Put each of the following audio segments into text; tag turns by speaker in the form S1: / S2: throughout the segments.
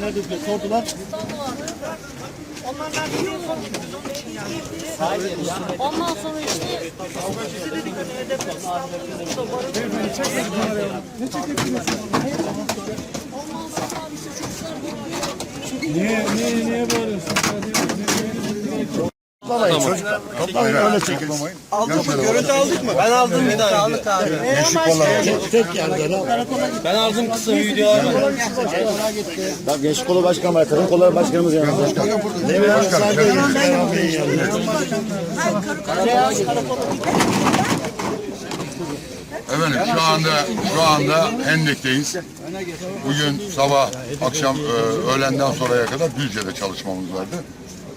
S1: Nerede diye sordular.
S2: Ondan sonra işte
S1: Niye, niye, niye bağırıyorsun?
S3: Toplamayın çocuklar. Toplamayın öyle çekin.
S4: Aldık mı? Görüntü aldık mı? Ben aldım bir daha. Aldık abi.
S3: Gençlik kolları. Tek, tek yerden al.
S4: Ben aldım kısa video abi.
S3: Bak gençlik kolu başkanı var. Kadın kolları başkanımız yanında. Ne bileyim sadece.
S5: Efendim şu anda şu anda Hendek'teyiz. Bugün sabah, akşam, e, öğlenden sonraya kadar Düzce'de çalışmamız vardı.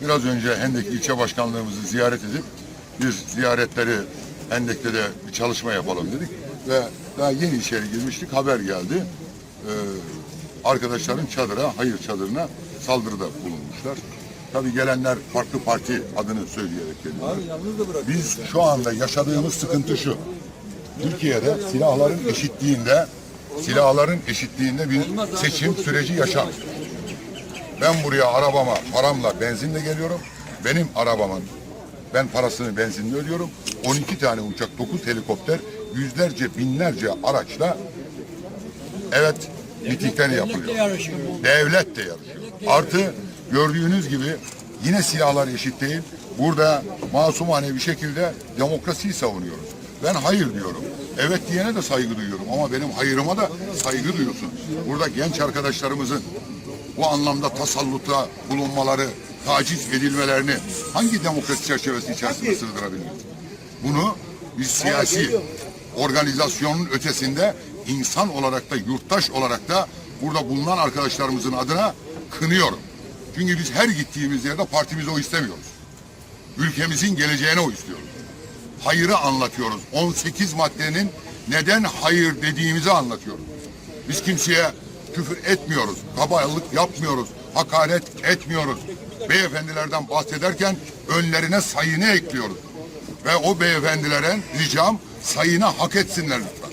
S5: Biraz önce Hendek ilçe başkanlığımızı ziyaret edip biz ziyaretleri Hendek'te de bir çalışma yapalım dedik ve daha yeni içeri girmiştik haber geldi. E, arkadaşların çadıra, hayır çadırına saldırıda bulunmuşlar. Tabii gelenler farklı parti adını söyleyerek geliyorlar. Biz şu anda yaşadığımız sıkıntı şu. Türkiye'de silahların eşitliğinde silahların eşitliğinde bir seçim süreci yaşar. Ben buraya arabama paramla benzinle geliyorum. Benim arabamın ben parasını benzinle ödüyorum. 12 tane uçak, 9 helikopter, yüzlerce, binlerce araçla evet mitingleri yapılıyor. Devlet de yarışıyor. Artı gördüğünüz gibi yine silahlar eşit değil. Burada masumane bir şekilde demokrasiyi savunuyoruz. Ben hayır diyorum. Evet diyene de saygı duyuyorum ama benim hayırıma da saygı duyuyorsun. Burada genç arkadaşlarımızın bu anlamda tasallutta bulunmaları, taciz edilmelerini hangi demokrasi çerçevesi içerisinde sığdırabiliriz? Bunu biz siyasi organizasyonun ötesinde insan olarak da yurttaş olarak da burada bulunan arkadaşlarımızın adına kınıyorum. Çünkü biz her gittiğimiz yerde partimize o istemiyoruz. Ülkemizin geleceğine o istiyoruz. Hayırı anlatıyoruz. 18 maddenin neden hayır dediğimizi anlatıyoruz. Biz kimseye küfür etmiyoruz, kabalık yapmıyoruz, hakaret etmiyoruz. Beyefendilerden bahsederken önlerine sayını ekliyoruz. Ve o beyefendilere ricam sayını hak etsinler lütfen.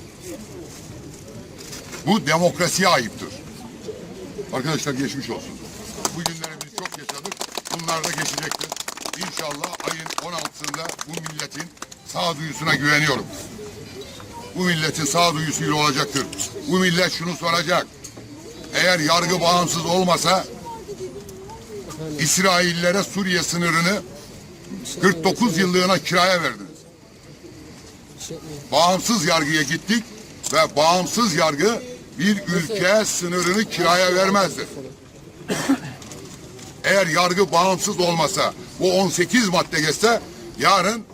S5: Bu demokrasiye ayıptır. Arkadaşlar geçmiş olsun. Bu günleri biz çok yaşadık. Bunlar da geçecektir. İnşallah ayın 16'sında bu milletin sağduyusuna güveniyorum. Bu milletin sağduyusuyla olacaktır. Bu millet şunu soracak. Eğer yargı bağımsız olmasa İsraillere Suriye sınırını 49 yıllığına kiraya verdiniz. Bağımsız yargıya gittik ve bağımsız yargı bir ülke sınırını kiraya vermezdi. Eğer yargı bağımsız olmasa bu 18 madde geçse yarın